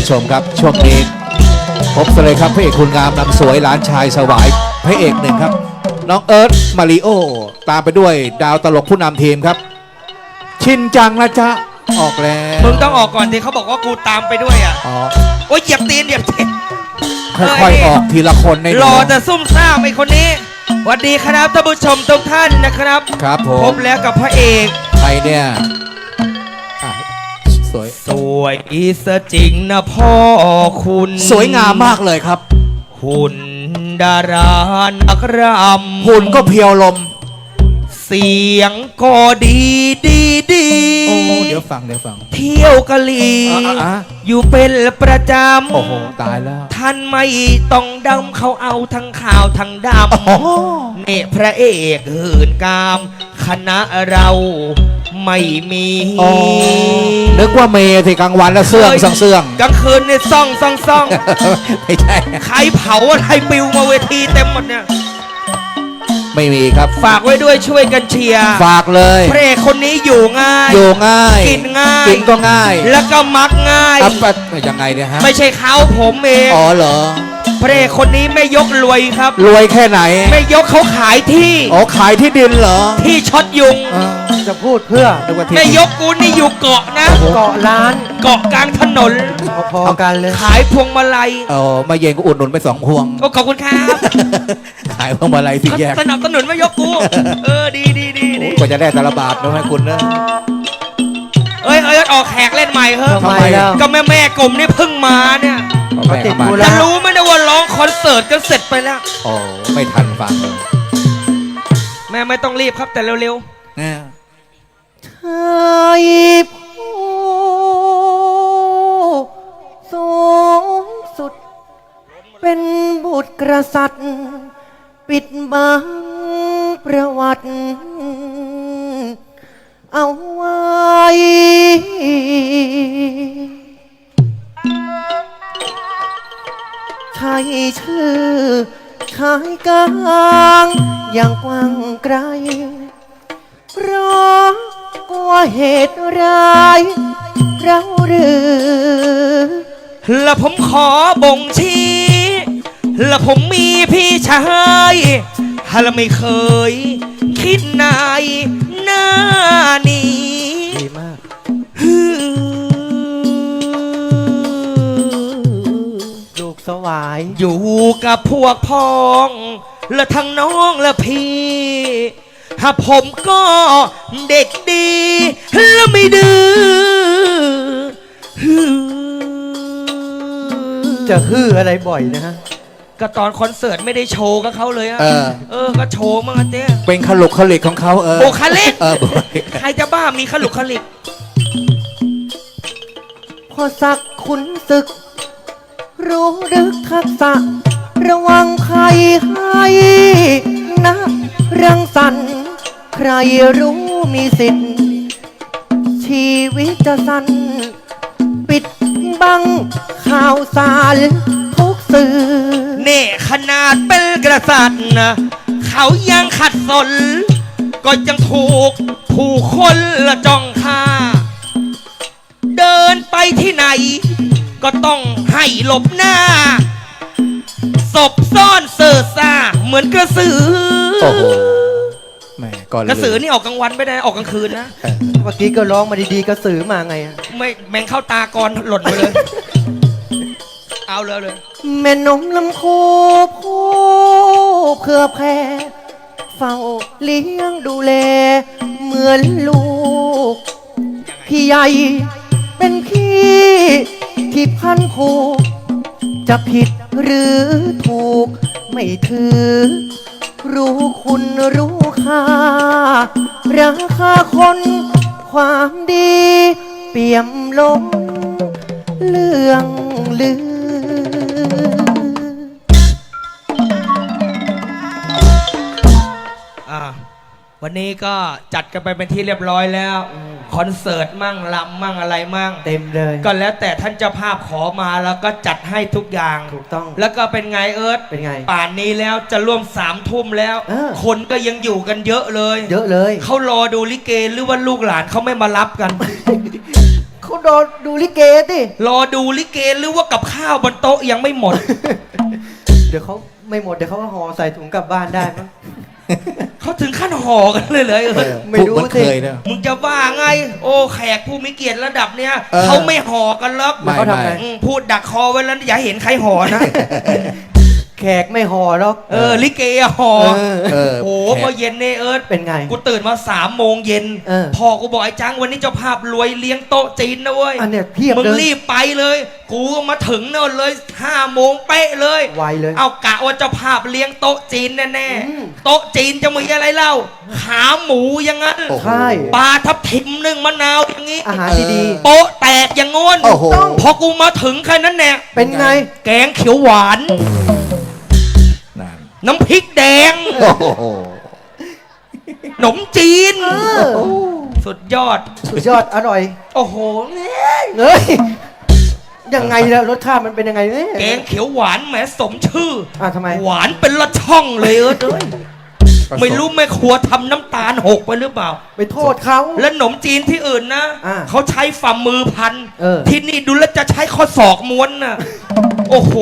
ผู้ชมครับช่วงนี้พบกันเลยครับพระเอกคุณงามนำสวยหลานชายสวายพระเอกหนึ่งครับ น้องเอิร์ธมาริโอ ตามไปด้วยดาวตลกผู้นำทีมครับ ชินจังนะจ๊ะออกแล้วมึงต้องออกก่อนดิเขาบอกว่ากูตามไปด้วยอะอ๋อโอ้ยเหยียบตีนเหยียบตีนค่อยๆออกทีละคนในรอแต่ซุ่มซ่ามไอ้คนนี้สวัสดีครับท่านผู้ชมทุกท่านนะครับ ครับผพมบแล้วกับพระเอกใครเนี่ยอะ สวย สวยอีสจริงนะพ่อคุณ สวยงามมากเลยครับ หุ่นดารานักรำหุ่นก็เพียวลม เสียงก็ดีดีดี โอ้เดี๋ยวฟังเดี๋ยวฟัง เที่ยวกะลี อะอะอะอยู่เป็นประจำ โอ้โหตายแล้ว ท่านไม่ต้องดำเขาเอาทั้งขาวทั้งดโอ้โหำเนี่ยพระเอกหื่นกาม คณะเรา ไม่มีอ๋อนึกว่าเมย์ที่กลางวันแล้วเสื่องสังเสื่องกลางคืนเนี่ยซ่องซ่องซ่องไม่ใช่ ใครเผาอะไรปิวมาเวทีเต็มหมดเนี่ย ไม่มีครับ ฝากไว้ด้วยช่วยกันเชียร์ ฝากเลยพระเอกคนนี้อยู่ง่าย อยู่ง่าย กินง่าย กินก็ง่าย แล้วก็มักง่ายอัปปะยังไงเนี่ยฮะ ไม่ใช่เขาผมเอง อ๋อเหรอ พระเอกคนนี้ไม่ยกรวยครับรวยแค่ไหนไม่ยกเขาขายที่อ๋อขายที่ดินเหรอที่ช็อตยุงเออจะพูดเพื่อนึกว่าที่ไม่ยกกูนี่อยู่เกาะนะ เกาะล้านเกาะกลางถนน พอๆกันเลย ขายพวงมาลัยอ๋อมาเย็นก็อุดหนุนไปสองพวงโอ้ขอบคุณครับขายพวงมาลัยสี่แยกสนับสนุนไม่ยกกู เออดีดีดีดีกว่าจะได้แต่ละบาทนะให้คุณนะ เอ้ยเอ้ยออกแขกเล่นใหม่เฮ้ยทำไมแล้ว ก็แม่แม่กลุ่มนี่เพิ่งมาเนี่ยเอาแม่เข้ามาติดธุจะระรู้ไหมนะว่าร้องคอนเสิร์ตกันเสร็จไปแล้ว โอ้ไม่ทันฟังเลยแม่ไม่ต้องรีบครับแต่เร็วเนี่ยไทยผู้สูงสุด เป็นบุตรกษัตริย์ ปิดบังประวัติ เอาไว้ ใช่ชื่อชายกลางอย่างกว้างไกล เพราะกลัวเหตุร้ายเราหรือ และผมขอบ่งชี้ และผมมีพี่ชายและไม่เคย คิดนาย น้านี้ดีมาก ลูกสวาย อยู่กับพวกพ้อง และทั้งน้องและพี่ถ้าผมก็เด็กดีและไม่ดื้อ จะฮืออะไรบ่อยนะฮะ ก็ตอนคอนเสิร์ตไม่ได้โชว์กับเขาเลยอะเออ เออ ก็โชว์มั่งอะเต้เป็นขลุกขลิกของเขาเออบุคลิกเออบุคลิกใครจะบ้ามีขลุกขลิกพอสักขุนศึก รู้ดึกทักษะ ระวังภัยให้นะรังสรรค์ใครรู้มีสิทธิ์ ชีวิตจะสั้นปิดบังข่าวสาร ทุกสื่อเน่ขนาดเป็นกษัตริย์นะเขายังขัดสน ก็ยังถูกผู้คนละจ้องค่า เดินไปที่ไหน ก็ต้องให้หลบหน้า ศพซ่อนเสือซ่าเหมือนกระสือ โอ้โหแหม่ก่อนเลยกระสือนี่ออกกลางวันไม่ได้ออกกลางคืนนะ เออเมื่อกี้ก็ร้องมาดีๆกระสือมาไงอะ ไม่แมงเข้าตากรหล่นไปเลย เอาเลยเลยแม่นมลำโคผู้เพื่อแผ่เฝ้าเลี้ยงดูแล เหมือนลูก พี่ใหญ่เป็นพี่ที่พันผูกจะผิดหรือถูกไม่ถือ รู้คุณรู้ค่า ราคาคนความดี เปี่ยมล้นเรื่องลือ วันนี้ก็จัดกันไปเป็นที่เรียบร้อยแล้วคอนเสิร์ตมั่งลำมั่งอะไรมั่ง เต็มเลย ก็แล้วแต่ท่านเจ้าภาพขอมาแล้วก็จัดให้ทุกอย่าง ถูกต้อง แล้วก็เป็นไงเอิร์ธเป็นไง ป่านนี้แล้วจะร่วมสามทุ่มแล้ว เออ คนก็ยังอยู่กันเยอะเลย เยอะเลยเขารอดูลิเกหรือว่าลูกหลานเขาไม่มารับกัน เขาโดนดูลิเกดิรอดูลิเกหรือว่ากับข้าวบนโต๊ะยังไม่หมด เดี๋ยวเขาไม่หมดเดี๋ยวเขาก็ห่อใส่ถุงกลับบ้านได้มั้ง เขาถึงขั้นห่อกันเลยเลยเอเอออไม่รู้พูดเหมือนสิ เคยนะ มึงจะว่าไง โอ้แขกผู้มีเกียรติระดับเนี้ยเออ เขาไม่ห่อกันหรอกไม่เขาทำไงไม่อืมพูดดักคอไว้แล้วอย่าเห็นใครห่อนะ แขกไม่ห่อหรอก เออลิเกอะห่อเออ เออโอ้โหพอเย็นเนเอิร์ธเป็นไง กูตื่นมาสามโมงเย็นเออพ่อกูบอกไอ้จังวันนี้เจ้าภาพรวยเลี้ยงโต๊ะจีนนะเว้ยอันเนี้ยเพียบมึงเลย รีบไปเลย กูก็มาถึงโน่นเลยห้าโมงเป๊ะเลย ไวเลย เอากะว่าเจ้าภาพเลี้ยงโต๊ะจีนแน่อืม ๆโต๊ะจีนจะมีอะไรเล่า ขาหมูอย่างนั้นโอ้โห ใช่ ปลาทับทิมนึ่งมะนาวอย่างนี้อาหารดีโป๊ะแตกอย่างงนโอ้โห พอกูมาถึงแค่นั้นแน่ๆเป็นไง แกงเขียวหวานนั่ นน้ำพริกแดงโอ้โหขนมจีน เออสุดยอด สุดยอดอร่อยโอ้โหเนี่ยเฮ้ยยังไงล่ะรสชาติมันเป็นยังไงเนี่ย แกงเขียวหวานแหมสมชื่ออะทำไม หวานเป็นละช่องเลยเออเอ้ย ไม่รู้แม่ครัวทำน้ำตาลหกไปหรือเปล่า ไปโทษเขา และขนมจีนที่อื่นนะ อ่าเขาใช้ฝ่ามือพัน เออ ที่นี่ดูแล้วจะใช้ข้อศอกม้วนน่ะ โอ้โห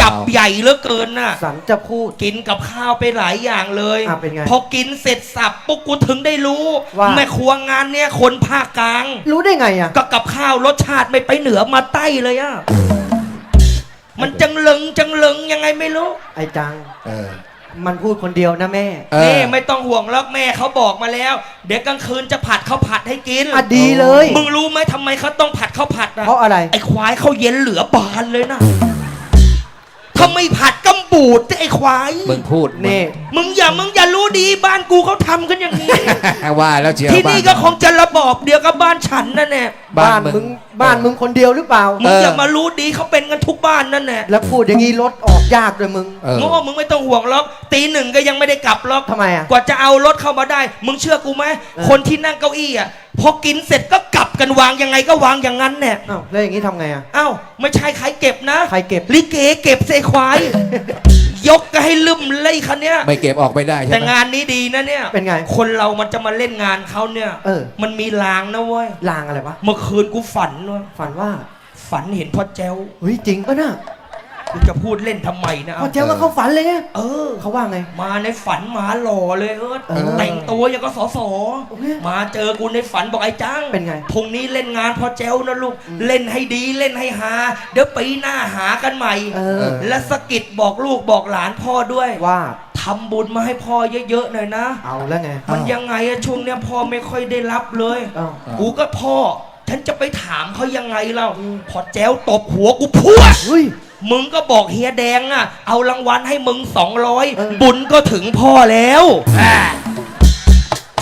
จับใหญ่เหลือเกินน่ะ สันจะพูด กินกับข้าวไปหลายอย่างเลย อะเป็นไงพอกินเสร็จสับปุ๊บกูถึงได้รู้ ว่า แม่ครัวงานเนี้ยคนภาคกลาง รู้ได้ไงอะ ก็กับข้าวรสชาติไม่ไปเหนือมาใต้เลยอะมันจังเลิงจังเลิงยังไงไม่รู้ ไอ้จัง เออ มันพูดคนเดียวนะแม่เออ นี่ไม่ต้องห่วงหรอกแม่เขาบอกมาแล้ว เดี๋ยวกลางคืนจะผัดข้าวผัดให้กินอะดีเลย มึงรู้ไหมทำไมเขาต้องผัดข้าวผัดอะเพราะอะไร ไอ้ควายเขาเย็นเหลือบานเลยนะ ถ้าไม่ผัดกำบูดไอ้ควาย มึงพูดนี่ มึงอย่ามึงอย่ารู้ดีบ้านกูเขาทำกันอย่างนี้ ว่าแล้วเชียวที่นี่ก็บ้าคงจะระบอบเดียวกับบ้านฉันนั่นแหละบ้านมึงบ้านมึงคนเดียวหรือเปล่า มึงเอออย่ามารู้ดีเขาเป็นกันทุกบ้านนั่นแหละแล้วพูดอย่างนี้รถออกยากเลยมึงเออโง่มึงไม่ต้องห่วงหรอกตีหนึ่งก็ยังไม่ได้กลับหรอกทำไมอะกว่าจะเอารถเข้ามาได้ มึงเชื่อกูไหมเออคนที่นั่งเก้าอี้อะ พอกินเสร็จก็กลับกันวางยังไงก็วางอย่างนั้นเนี่ยอ้าวแล้วอย่างนี้ทำไงอะ อ้าวไม่ใช่ใครเก็บนะใครเก็บ ลิเกเก็บเซควาย ยกก็ให้ลืมเลยคันเนี้ย ไม่เก็บออกไม่ได้ใช่แต่ไหมงานนี้ดีนะเนี่ยเป็นไงคนเรามันจะมาเล่นงานเขาเนี่ยเออ มันมีลางนะเว้ยลางอะไรวะ เมื่อคืนกูฝันเว้ยฝันว่าฝันเห็นพ่อแจ้วเฮ้ยจริงปะน่ะ กูจะพูดเล่นทำไมนะพอเจ้าก็เข้าฝันเลยไงเออ เขาว่าไง มาในฝันหมาหล่อเลยเออเออแต่งตัวอย่างก็สอสอโอเคมาเจอกูในฝันบอกไอ้จ้างเป็นไง พรุ่งนี้เล่นงานพอแจ้วนะลูก เล่นให้ดีเล่นให้หา เดี๋ยวปีหน้าหากันใหม่ เออ และสะกิดบอกลูกบอกหลานพ่อด้วยว่าทำบุญมาให้พ่อเยอะๆหน่อยนะ เอาแล้วไง มันยังไงอะช่วงเนี้ยพ่อไม่ค่อยได้รับเลย อ้าว กูก็พ่อ ฉันจะไปถามเขายังไงเล่า พอแจ้วตบหัวกูพัว เฮ้ย มึงก็บอกเฮียแดงอะ เอารางวัลให้มึงสองร้อยเออบุญก็ถึงพ่อแล้วอ่า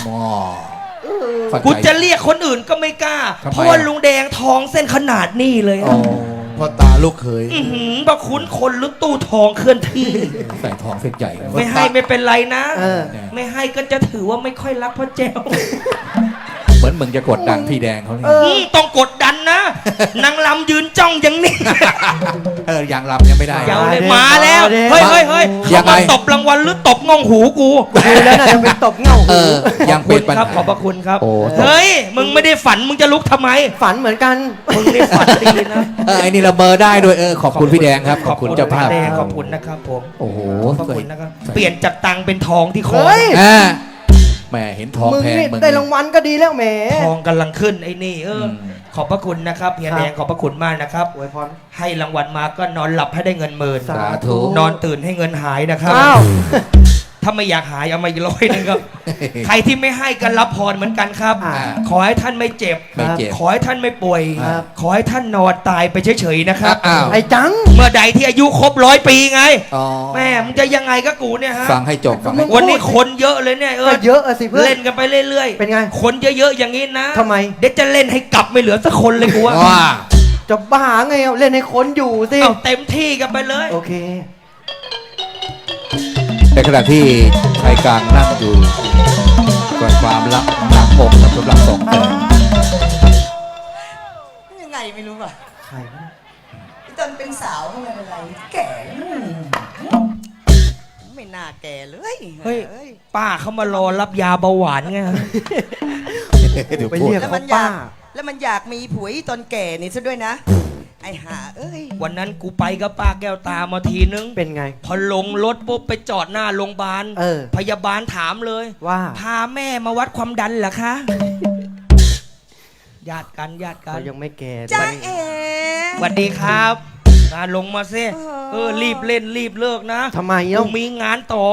หมอเข้ากูใจจะเรียกคนอื่นก็ไม่กล้าทำไมเพราะว่าอะลุงแดงทองเส้นขนาดนี้เลยอ๋ออะพ่อตาลูกเขยอื้อหือบักคุ้นคนหรือตู้ทองเคลื่อนที่ ใส่ทองเส้นใหญ่นะไม่ให้ไม่เป็นไรนะ เออ ไม่ให้ก็จะถือว่าไม่ค่อยรักพ่อแจ้วเหมื อนมึงจะกดดันพี่แดงเขาเนี่ยเออมต้องกดดันนะ นางลำยืนจ้องอย่างนี้เออยังรับยังไม่ได้เดี๋ยวเลยมามาดิแล้วมาดิเฮ้ยเฮ้ยเฮ้ยยัเขางไง มาตบรางวัลหรือตบงองหูกูดูแล้วน่าจะเป็นตบเงาเออยังขเป็อนบปัคุณญครับหา ขอบพระคุณครับ โอ้ เฮ้ย มึงไม่ได้ฝันมึงจะลุกทำไม ฝันเหมือนกัน มึงนี่ฝันดีนะเออไอ้นี่ละเมอได้ด้วยเออขอบคุณพี่แดงครับ ขอบคุณเจ้าภาพแดงขอบคุณนะครับผมโอ้โหขอบคุณนะครับ เปลี่ยนจากตังค์เป็นทองที่คอเฮ้ย อ่าแหมเห็นทองมึงแพงนี่มึงได้รางวัลก็ดีแล้วแหม ทองกำลังขึ้นไอ้นี่เอออมขอบพระคุณนะครับเฮียแดงขอบพระคุณมากนะครับ อวยพร ให้รางวัลมาก็นอนหลับให้ได้เงินหมื่นสาสาธุ นอนตื่นให้เงินหายนะครับ อ้าว ถ้าไม่อยากหายเอามาอีกร้อยหนึงครับ ใครที่ไม่ให้กันรับพรเหมือนกันครับ อ่าขอให้ท่านไม่เจ็บ ไม่เจ็บขอให้ท่านไม่ป่วย ครับ ขอให้ท่านนอนตายไปเฉยๆนะครับ อ้าว ไอ้จัง เมื่อใดที่อายุครบร้อยปีไง อ๋อแม่มึงจะยังไงก็กูเนี่ยฮะ ฟังให้จบฟังให้จบ วันนี้คนเยอะเลยเนี่ยเอก็อเยอะอะสิเพื่อน เล่นกันไปเรื่อยๆเป็นไงคนเยอะๆอย่างนี้นะทำไม เดี๋ยวจะเล่นให้กลับไม่เหลือสักคนเลยกูว่าว่า จะบ้าไงเอาเล่นให้คนอยู่สิ เอาเต็มที่กันไปเลย โอเค ในขณะที่ชายกลางนั่งอยู่ด้วยความรักหนักอกครับสำหรับสองแสนยังไงไม่รู้ป่ะใครวะตอนเป็นสาวก็ไม่เป็นไรแก่แล้วไม่น่าแก่เลยเฮ้ยป้าเขามารอรับยาเบาหวานไงฮะเดี๋ยวไปพูดเรียกแล้วเขามันอยาป้ากแล้วแล้วมันอยากมีผัวอีตอนแก่นี่ซะด้วยนะ ไอ้ห่าเอ้ย วันนั้นกูไปกับป้าแก้วตามาทีนึง เป็นไง พอลงรถปุ๊บไปจอดหน้าโรงพยาบาล เออ พยาบาลถามเลย ว่า พาแม่มาวัดความดันเหรอคะญาติกันญาติกัเขานยังไม่แก่จ้าด้วยเอ๋ สวัสดีครับมาลงมาซิเออ เออรีบเล่นรีบเลิกนะทำไมกูเนาะมีงานต่อ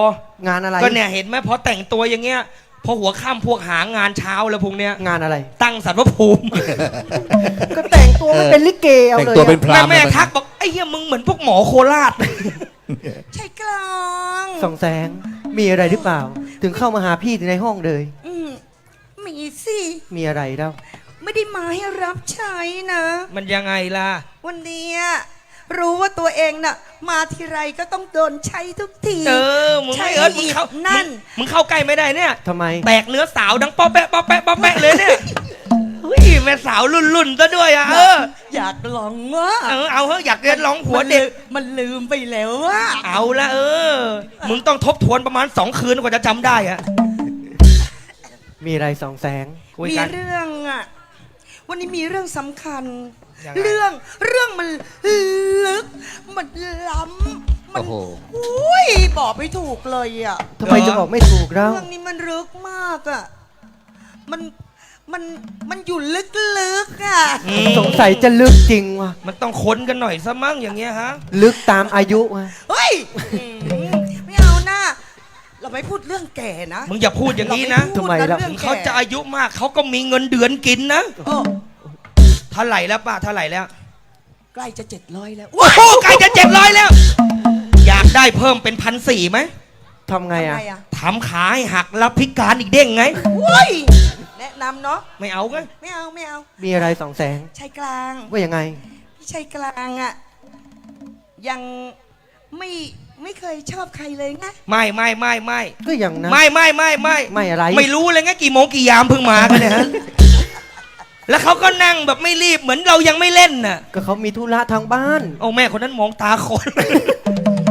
งานอะไรก็เนี่ยเห็นไหมพอแต่งตัวอย่างเงี้ย พอหัวค่ำพวกหางานเช้าแล้วพวกเนี้ย งานอะไร ตั้งสัตว์ภูมิ ก็แต่งตัวมันเป็นลิเกเอาแต่งเลยตัวเป็นอะพราแม่หมณ์แม่เลยทักบอกไอ้เหี้ยมึงเหมือนพวกหมอโคราช ใช่กลางสองแสงมีอะไรหรือเปล่า ถึงเข้ามาหาพี่ในห้องเลย อืมมีสิ มีอะไรเล่าไม่ได้มาให้รับใช้นะ มันยังไงล่ะ วันเนี้ย รู้ว่าตัวเองน่ะ มาทีไรก็ต้องโดนใช้ทุกทีเออมึงใช่ไม่เอิร์ธมึงเข้าอีกนั่นมึงมึงเข้าใกล้ไม่ได้เนี่ยทำไม แตกเนื้อสาวดังป๊อแปะป๊อแปะป๊อแปะเลยเนี่ยเฮ้ยแม่สาวรุ่นรุ่นๆซะด้วยอะเอออยากลองว่าเออเอาเฮ้ยอยากเรียนร้องหัวเด็ก มันลืมไปแล้วว่า เอาละเออ มึงต้องทบทวนประมาณสองคืนกว่าจะจำได้อะมีอะไรสองแสงคุยมีกัน เรื่องอะ วันนี้มีเรื่องสำคัญ ยังไง เรื่องเรื่องมันลึก มันล้ำมัโอ้โห อุ้ยบอกไม่ถูกเลยอะ ทำไมจะบอกไม่ถูกเล่า เรื่องนี้มันลึกมากอะ มัน มัน มันอยู่ลึกๆอะ อืมสงสัยจะลึกจริงว่ะ มันต้องค้นกันหน่อยซะมั้งอย่างเงี้ยฮะ ลึกตามอายุว่ะ เฮ้ยไม่เอานะ เราไม่พูดเรื่องแก่นะมึงอย่าพูดอย่างนี้นะเราพูดเรื่องถึงแก่เขาจะอายุมากเขาก็มีเงินเดือนกินนะเออเท่าไหร่แล้วป้าเท่าไหร่แล้วใกล้จะเจ็ดร้อยแล้วโอ้โหใกล้จะเจ็ดร้อยแล้ว อยากได้เพิ่มเป็นพันสี่ไหมทำไงอะทำไงอะทำขาให้หักรับพิการอีกเด้งไงเฮ้ยแนะนำเนาะไม่เอาไงไม่เอาไม่เอามีอะไรสองแสง ชายกลาง ว่ายังไง พี่ชายกลางอะยังไม่ ไม่เคยชอบใครเลยไงไม่ไม่ไม่ไม่ก็ยังนะไม่ไม่ไม่ไม่ไม่อะไร ไม่รู้เลยไงกี่โมงกี่ยามเพิ่งมากันเนี่ยฮะ แล้วเขาก็นั่งแบบไม่รีบเหมือนเรายังไม่เล่นน่ะ ก็เขามีธุระทางบ้าน โอ้แม่คนนั้นมองตาคน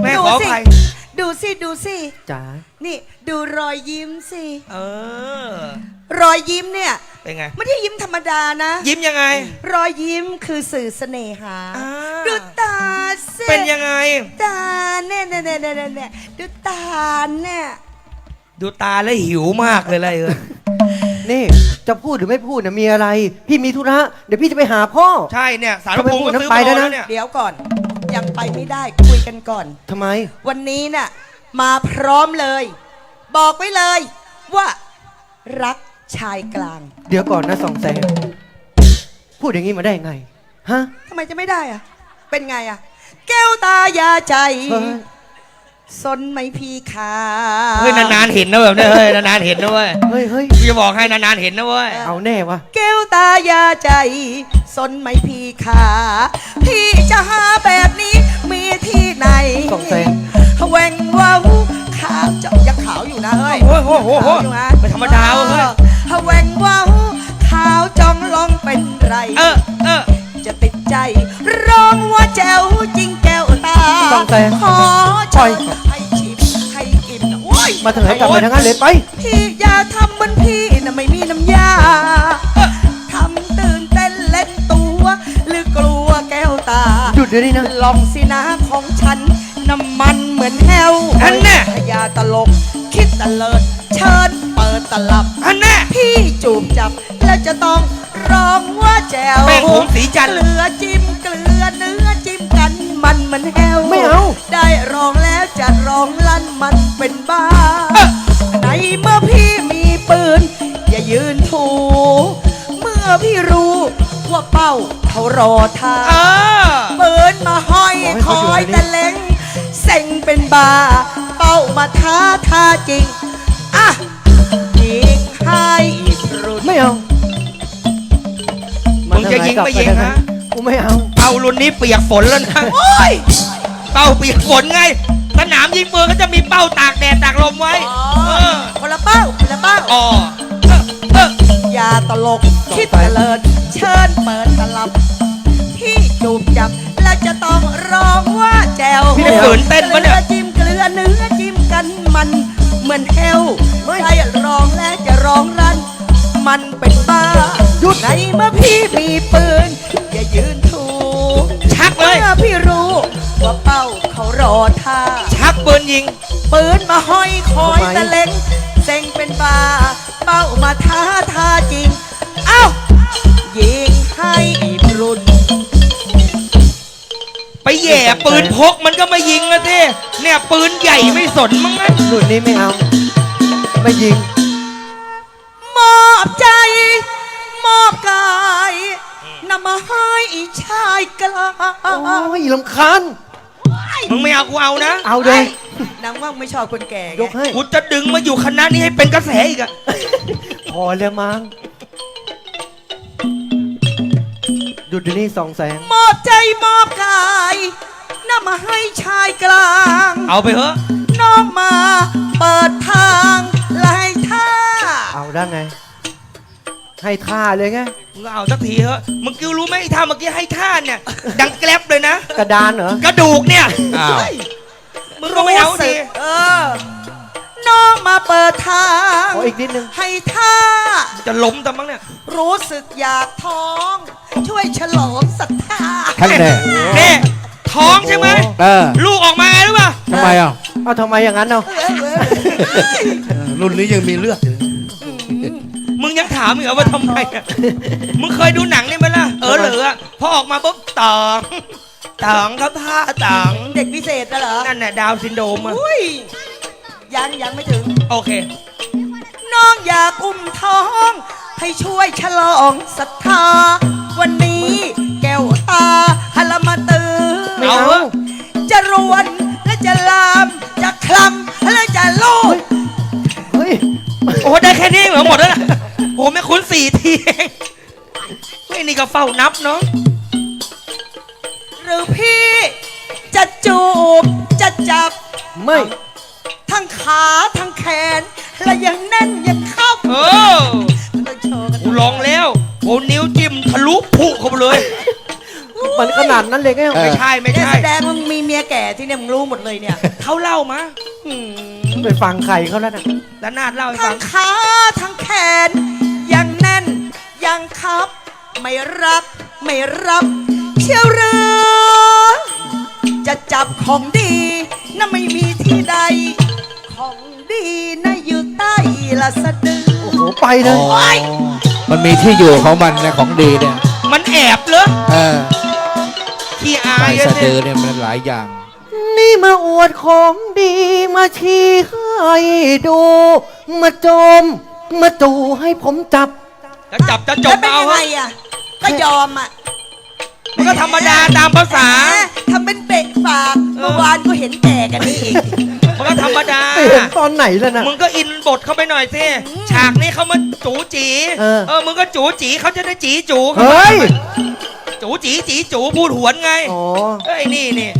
แม่ดูขออสิภัยดูสิ ดูสิจ๋านี่ ดูรอยยิ้มสิ เออ รอยยิ้มเนี่ยเป็นไงไม่ได้ยิ้มธรรมดานะ ยิ้มยังไง รอยยิ้มคือสื่อเสน่หาอ่าดูตา สิเป็นยังไง ตาเนี่ยเนี่ยเนี่ยเนี่ยเนี่ยดูตาเนี่ยดูตาแล้วหิวมากเลยเลยเออ นี่จะพูดหรือไม่พูดเนี่ยมีอะไร พี่มีธุระ เดี๋ยวพี่จะไปหาพ่อ ใช่เนี่ย สารทำไมภูมิพูก็ดซื้อไปไปแล้วแล้วนะเนี่ย เดี๋ยวก่อน ยังไปไม่ได้คุยกันก่อน ทำไม วันนี้น่ะมาพร้อมเลย บอกไว้เลย ว่ารักชายกลาง เดี๋ยวก่อนนะสองแสงพูดอย่างนี้มาได้ไง ฮะ ทำไมจะไม่ได้อะเป็นไงอะ แก้วตายาใจ เฮ้ย สนไหมพี่ขาเฮ้ยนานๆเห็นนะแบบเนี้ยเฮ้ยนานๆเห็นนะเว้ยเฮ้ยเฮ้ยกูจะบอกให้นานๆเห็นนะเว้ยเอาแน่วะแก้วตายาใจ สนไหมพี่ขาพี่จะหาแบบนี้มีที่ไหนสองแสน แหวงเว้าขาวเจ้ายังขาวอยู่นะเฮ้ยโอ้โหโอ้โหขาวอยู่นะไม่ธรรมดาเว้ยเฮ้ย ออแหวงเว้าขาวจองลองเป็นไร เออเออ จะติดใจ ร้องว่าแจ๋วจริงแก้วตาสองแสนขอปล่เชิอยญให้ชิมให้กินโอ้ยมาทางไหนกลับไปทางนั้นเลยไป พี่อย่าทำเหมือนพี่นะไม่มีน้ำยาทำตื่นเต้นเล่นตัว หรือกลัวแก้วตา หยุดเดี๋ยวนี้นะ ลองสินะของฉัน น้ำมันเหมือนแฮวอันแน่พยาตลก คิดตะเลิด เชิญเปิดตลับ อันแน่ พี่จูบจับ แล้วจะต้องร้องว่าแจ๋วแป้งผงสีจันทร์เกลือจิ้ม มันเหมือนแฮวไม่เอา ได้ร้องแล้วจะร้องลั่นมันเป็นบ้า ในเมื่อพี่มีปืน อย่ายืนถูเมื่อพี่รู้ว่าเป้าเขารอท่าเออปืนมาห้อยบอกให้คเขาอหยุดยเดี๋ยวนี้แต่เล็งเซ็งเป็นบา เป้ามาท้าท่าจริง อะยิงให้อีกรุ่นไม่เอามึงจะยิงไม่ยิงฮะ กูไม่เอา เป้ารุ่นนี้เปียกฝนแล้วนะ โอ้ย เป้าเปียกฝนไง สนามยิงปืนก็จะมีเป้าตากแดดตากลมไว้เออคนละเป้าคนละเป้าอ๋อเออเอออย่าตลกคิดตะเลิดเชิญเปิดตลับ พี่จูบจับ แล้วจะต้องร้องว่าแจวพี่ได้ฝืนเต้นเกปะลืเนี่ยอจิ้มเกลือเนื้อจิ้มกันมันเหมือนเฮลไม่ใครร้องแล้วจะร้องรัน มันเป็นบ้าหยุด ในเมื่อพี่ ยิง ปืนมาห้อยคอยทำไม ตะเล็งเซ็งเป็นบาเป้ามาท้าทาจริง เอ้า ยิงให้พรุนไปแหย่ปืนพกมันก็มายิงนะเท่เนี่ยปืนใหญ่ไม่สนมั้งนะรุ่นนี้ไม่เอา ไม่ยิง มอบใจ มอบกายนำมาให้ชายกลางโอ้ยลำคาญ มึงไม่เอากูเอานะ เอาเลย นางว่าไม่ชอบคนแก่ไงยกให้ กูจะดึงมาอยู่คณะนี้ให้เป็นกระแสอีกอะพอแล้วมั้งดูดนี่สองแสง มอบใจมอบกายนำมาให้ชายกลาง เอาไปเถอะ น้องมาเปิดทางไล่ท่า เอาได้ไง ให้ท่าเลยไง มึงก็เอาสักทีเถอะมึงกิ้วรู้ไหมไอ้ท่าเมื่อกี้ให้ท่าเนี่ย ดังแกลบเลยนะ กระดานเหรอ กระดูกเนี่ยอ้าว มึงก็ไม่เอาสึทีกเออ น้องมาเปิดทาง ขออีกนิดนึง ให้ท่า จะล้มแต่มั้งเนี่ย รู้สึกอยากท้อง ช่วยฉลองศรัทธา ท่านแน่ นี่ท้องใช่ไหมเออ ลูกออกมาไงรู้ป่ะทำไมอะเอาทำไมอย่างนั้นเนาะเออเออรุ่นนี้ยังมีเลือดอยู่มึงยังถามอีกเหรอว่าทำไมอะมึงเคยดูหนังนี่ไหมล่ะ เออเหรืออะพอออกมาปุ๊บตอง ตองครับท่าตองเด็กพิเศษนะเหรอ นั่นน่ะดาวน์ซินโดรมอะอุ้ย ยังยังไม่ถึง โอเค น้องอยากอุ้มท้อง ให้ช่วยฉลองศรัทธา วันนี้แก้วตาฮลมาตือไม่เอาเอาเถอะจะรวนและจะลาม จะคลำและจะลูดเฮ้ยโอ้ได้แค่นี้เหรอหมดแล้วนะโอ้ไม่คุ้นสี่ทีเองไม่นี่ก็เฝ้านับเนาะหรือ พี่จะจูบจะจับ ไม่ทั้งขาทั้งแขน และยังแน่นยังเข้าเออต้องโชว์กันกูลองแล้วโอ้นิ้วจิ้มทะลุผุเข้าไปเลย มันขนาดนั้นเลยไงเออ ไม่ใช่ ไม่เนี่ยใช่ แสดงว่ามึงมีเมียแก่ที่เนี่ยมึงรู้หมดเลยเนี่ย เขาเล่ามาหืมไปฟังใครเขาแล้วนะแล้วนาดเล่าให้ทั้ฟังงขาทั้งแขน ยังแน่นยังครับ ไม่รับ ไม่รับเชียวเรือจะจับของดีน่ะไม่มีที่ใด ของดีน่ะอยู่ใต้ละสะดือโอ้โหไปเลยอ๋อมันมีที่อยู่ของมันนะของดีเนี่ยมันแอบเหรอเออขี้อาใส่ยสะอะดืสิอเนี่ยมันหลายอย่าง นี่มาอวดของดีมาชี้ให้ดู มาโจม มาจูให้ผมจับ จะจับจะจแล้วบเป็นเอายังไงฮะอะ ก็ยอมอะมันก็ธรรมดาตามภาษา แหมทำเป็นเบะปากเมื่อวานก็เห็นแก่กันนี่อีก มันก็ธรรมดา ไปเห็นตอนไหนแล้วนะ มึงก็อินบทเข้าไปหน่อยสิ ฉากนี้เขามาจูจีเออเออมึงก็จูจีเขาจะได้จีจูเฮ้ย จูจีจีจูพูดหวนไงอ๋อ เอ้ยนี่นี่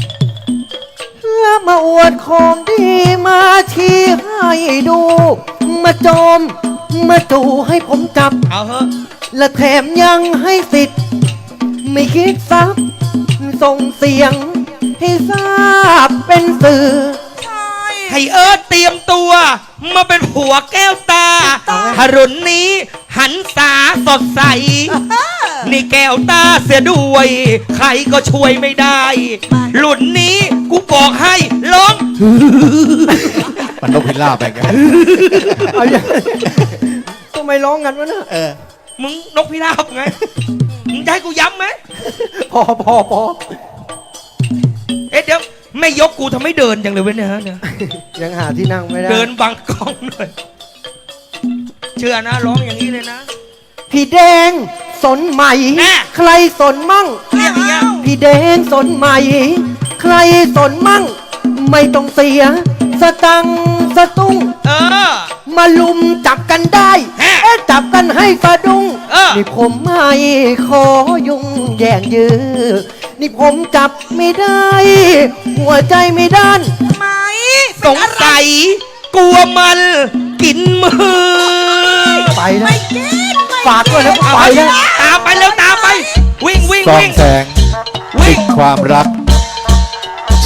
แล้วมาอวดของดีมาชี้ให้ดู มาโจม มาจูให้ผมจับ เอาเถอะและแถมยังให้สิทธิ์ ไม่คิดซับส่งเสียง ให้ทราบเป็นสื่อใช่ให้เอิร์ธเตรียมตัว มาเป็นผัวแก้วตาหรุนนี้หันษาสดใส นี่แก้วตาเสียด้วย ใครก็ช่วยไม่ได้ หลุนนี้กูบอกให้ร้อง มันนกพิราบไปกันเอาอย่างทำไมร้องกันวะเนี่ยเออมึงนกพิราบไง มึงจะให้กูย้ำไหมพอพอพอเอ๊ะเดี๋ยวไม่ยกกูทำไม่เดินจังเลยเว้ยเนี่ยฮะเนี่ย ยังหาที่นั่งไม่ได้ เดินบังกล้องหน่อย เชื่อนะร้องอย่างนี้เลยนะ พี่แดงสนไหมแน่ ใครสนมั่ง เรียกอย่างเงี้ยพี่แดงสนไหมใครสนมั่ง ไม่ต้องเสียสตังค์ สตุ้ง เออ มาลุมจับกันได้ฮะเอ๊ะจับกันให้สะดุ้งเออ นี่ผมไม่ขอยุ่งแย่งยื้อนี่ผมจับไม่ได้ หัวใจไม่ด้านไหมสงสัยกลัวมันกินมือไปแล้ไม่วกินไม่ฝากด้วยนะเอาไปไปแล้วตามไปเร็วตามไป วิ่งวิ่งซองวิ่งแสงวิ่ติงดความรัก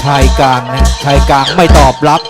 ชายกลางนะชายกลางไม่ตอบรับ